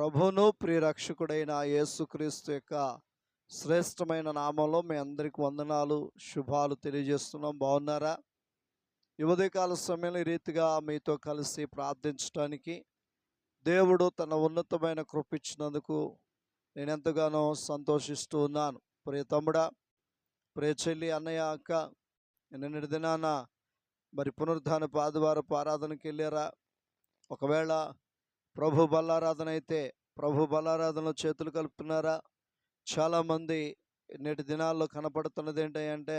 ప్రభును ప్రియరక్షకుడైన యేసుక్రీస్తు యొక్క శ్రేష్టమైన నామంలో మీ అందరికి వందనాలు శుభాలు తెలియజేస్తున్నాం. బాగున్నారా? ఈ సమయంలో ఈ రీతిగా మీతో కలిసి ప్రార్థించడానికి దేవుడు తన ఉన్నతమైన కృపించినందుకు నేను ఎంతగానో సంతోషిస్తూ ఉన్నాను. ప్రియ తమ్ముడా ప్రియ చెల్లి అన్నయ్య అక్క నిన్నటి దినాన మరి పునరుద్ధాన ఆదివారపు ఆరాధనకి వెళ్ళారా? ఒకవేళ ప్రభు బల్లారాధన అయితే ప్రభు బల్లారాధనలో చేతులు కలుపుతున్నారా? చాలామంది నేటి దినాల్లో కనపడుతున్నది ఏంటంటే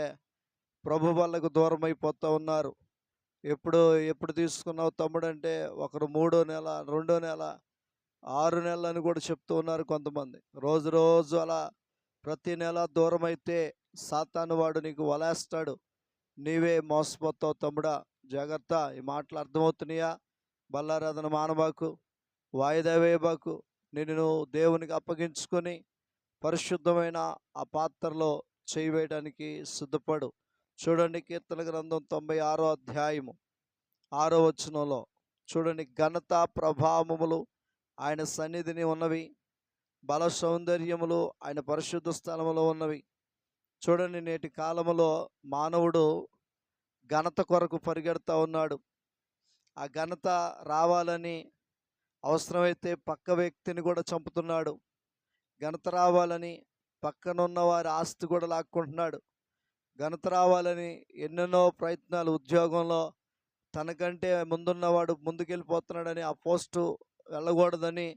ప్రభు వాళ్ళకు దూరం అయిపోతూ ఉన్నారు. ఎప్పుడు ఎప్పుడు తీసుకున్నావు తమ్ముడు అంటే ఒకరు మూడో నెల రెండో నెల ఆరు నెలలు అని కూడా చెప్తూ ఉన్నారు కొంతమంది. రోజు రోజు అలా ప్రతి నెల దూరం అయితే సాతాను వాడు నీకు వలేస్తాడు. నీవే మోసపోతావు తమ్ముడా. జాగ్రత్త. ఈ మాటలు అర్థమవుతున్నాయా? బల్లారాధన మానవాకు వాయిదా వేయబాకు. నిన్ను దేవునికి అప్పగించుకొని పరిశుద్ధమైన ఆ పాత్రలో చేయవేయడానికి సిద్ధపడు. చూడండి కీర్తన గ్రంథం తొంభై ఆరో అధ్యాయము ఆరో వచనంలో. చూడండి ఘనత ప్రభావములు ఆయన సన్నిధిని ఉన్నవి. బల సౌందర్యములు ఆయన పరిశుద్ధ స్థలములో ఉన్నవి. చూడండి నేటి కాలములో మానవుడు ఘనత కొరకు పరిగెడతా ఉన్నాడు. ఆ ఘనత రావాలని అవసరమైతే పక్క వ్యక్తిని కూడా చంపుతున్నాడు. ఘనత రావాలని పక్కనున్న వారి ఆస్తి కూడా లాక్కుంటున్నాడు. ఘనత రావాలని ఎన్నెన్నో ప్రయత్నాలు ఉద్యోగంలో తనకంటే ముందున్నవాడు ముందుకెళ్ళిపోతున్నాడని ఆ పోస్టు వెళ్ళకూడదని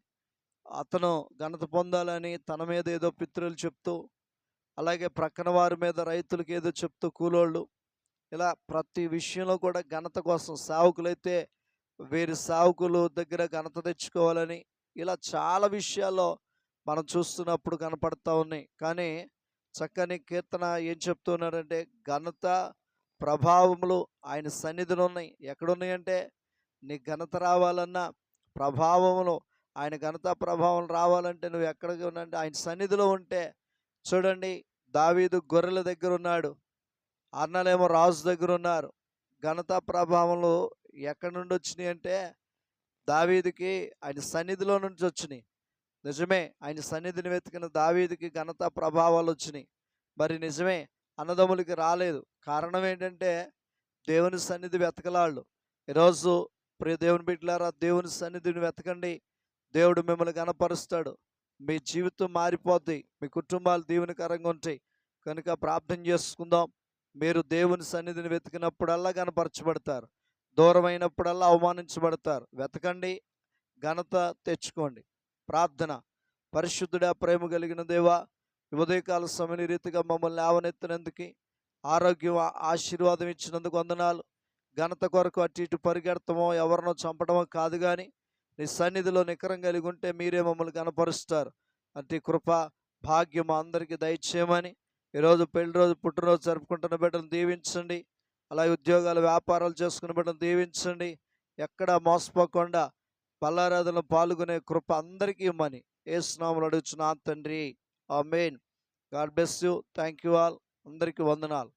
అతను ఘనత పొందాలని తన మీద ఏదో పితృలు చెప్తూ అలాగే ప్రక్కన వారి మీద రైతులకి ఏదో చెప్తూ కూలోళ్ళు. ఇలా ప్రతి విషయంలో కూడా ఘనత కోసం సావుకులైతే వీరి సావుకులు దగ్గర ఘనత తెచ్చుకోవాలని ఇలా చాలా విషయాల్లో మనం చూస్తున్నప్పుడు కనపడతా ఉన్నాయి. కానీ చక్కని కీర్తన ఏం చెప్తున్నాడంటే ఘనత ప్రభావములు ఆయన సన్నిధిలో ఉన్నాయి. ఎక్కడున్నాయంటే నీ ఘనత రావాలన్నా ప్రభావములు ఆయన ఘనత ప్రభావం రావాలంటే నువ్వు ఎక్కడికి ఉన్నంటే ఆయన సన్నిధిలో ఉంటే చూడండి దావీదు గొర్రెల దగ్గర ఉన్నాడు. అన్నలేమో రాజు దగ్గర ఉన్నారు. ఘనత ప్రభావములు ఎక్కడి నుండి వచ్చినాయి అంటే దావీదికి ఆయన సన్నిధిలో నుంచి వచ్చినాయి. నిజమే ఆయన సన్నిధిని వెతికిన దావీదికి ఘనత ప్రభావాలు వచ్చినాయి. మరి నిజమే అన్నదమ్ములకి రాలేదు. కారణం ఏంటంటే దేవుని సన్నిధి వెతకలాళ్ళు. ఈరోజు ప్రియ దేవుని బిడ్డలారా దేవుని సన్నిధిని వెతకండి. దేవుడు మిమ్మల్ని గనపరుస్తాడు మీ జీవితం మారిపోద్ది. మీ కుటుంబాలు దీవెనకరంగా ఉంటాయి. కనుక ప్రార్థన చేసుకుందాం. మీరు దేవుని సన్నిధిని వెతికినప్పుడల్లా కనపరచబడతారు దూరమైనప్పుడల్లా అవమానించబడతారు. వెతకండి ఘనత తెచ్చుకోండి. ప్రార్థన. పరిశుద్ధుడా ప్రేమ కలిగిన దేవా ఉదయకాల సమయ రీతిగా మమ్మల్ని ఆవనెత్తినందుకు ఆరోగ్యం ఆశీర్వాదం ఇచ్చినందుకు వందనాలు. ఘనత కొరకు అటు ఇటు పరిగెడతామో ఎవరినో చంపడమో కాదు కానీ నీ సన్నిధిలో నికరం కలిగి ఉంటే మీరే మమ్మల్ని కనపరుస్తారు అట్టి కృప భాగ్యం అందరికీ దయచేయమని ఈరోజు పెళ్ళి రోజు పుట్టినరోజు జరుపుకుంటున్న బిడ్డను దీవించండి. అలాగే ఉద్యోగాలు వ్యాపారాలు చేసుకుని బిడ్డను దీవించండి. ఎక్కడ మోసపోకుండా పల్లారాధనలో పాల్గొనే కృప అందరికీ ఇమ్మని ఏ స్నాములు అడుగుచున్నా తండ్రి. Amen God bless you. Thank you all. అందరికీ వందనాలు.